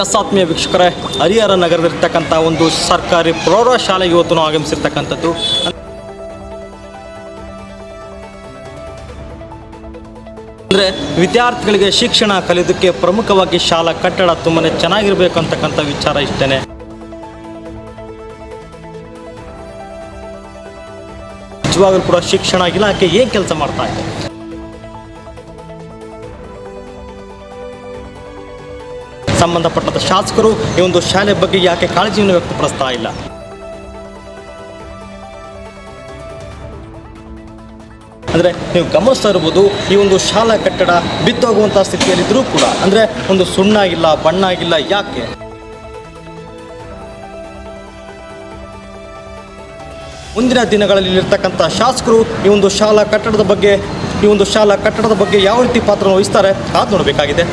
S ಆತ್ಮೀಯ ವೀಕ್ಷಕರೇ, ಹರಿಹರ ನಗರದಲ್ಲಿರ್ತಕ್ಕಂಥ ಒಂದು ಸರ್ಕಾರಿ ಪ್ರೌಢಶಾಲೆಗೆ ಇವತ್ತು ಆಗಮಿಸಿರ್ತಕ್ಕಂಥದ್ದು. ಅಂದರೆ ವಿದ್ಯಾರ್ಥಿಗಳಿಗೆ ಶಿಕ್ಷಣ ಕಲಿಯೋದಕ್ಕೆ ಪ್ರಮುಖವಾಗಿ ಶಾಲಾ ಕಟ್ಟಡ ತುಂಬಾ ಚೆನ್ನಾಗಿರಬೇಕು ಅಂತಕ್ಕಂಥ ವಿಚಾರ ಇಷ್ಟೇ ನಿಜವಾಗಲೂ ಕೂಡ ಶಿಕ್ಷಣ ಇಲಾಖೆ ಏನು ಕೆಲಸ ಮಾಡ್ತಾ ಇದೆ? ಸಂಬಂಧಪಟ್ಟಂತ ಶಾಸಕರು ಈ ಒಂದು ಶಾಲೆ ಬಗ್ಗೆ ಯಾಕೆ ಕಾಳಜಿಯನ್ನು ವ್ಯಕ್ತಪಡಿಸ್ತಾ ಇಲ್ಲ? ಅಂದರೆ ನೀವು ಗಮನಿಸ್ತಾ ಇರ್ಬೋದು, ಈ ಒಂದು ಶಾಲಾ ಕಟ್ಟಡ ಬಿದ್ದೋಗುವಂಥ ಸ್ಥಿತಿಯಲ್ಲಿದ್ದರೂ ಕೂಡ, ಅಂದರೆ ಒಂದು ಸುಣ್ಣ ಆಗಿಲ್ಲ ಬಣ್ಣ ಆಗಿಲ್ಲ ಯಾಕೆ? ಮುಂದಿನ ದಿನಗಳಲ್ಲಿ ಇರ್ತಕ್ಕಂಥ ಶಾಸಕರು ಈ ಒಂದು ಶಾಲಾ ಕಟ್ಟಡದ ಬಗ್ಗೆ, ಈ ಒಂದು ಶಾಲಾ ಕಟ್ಟಡದ ಬಗ್ಗೆ ಯಾವ ರೀತಿ ಪಾತ್ರ ವಹಿಸ್ತಾರೆ, ಅದು ನೋಡಬೇಕಾಗಿದೆ.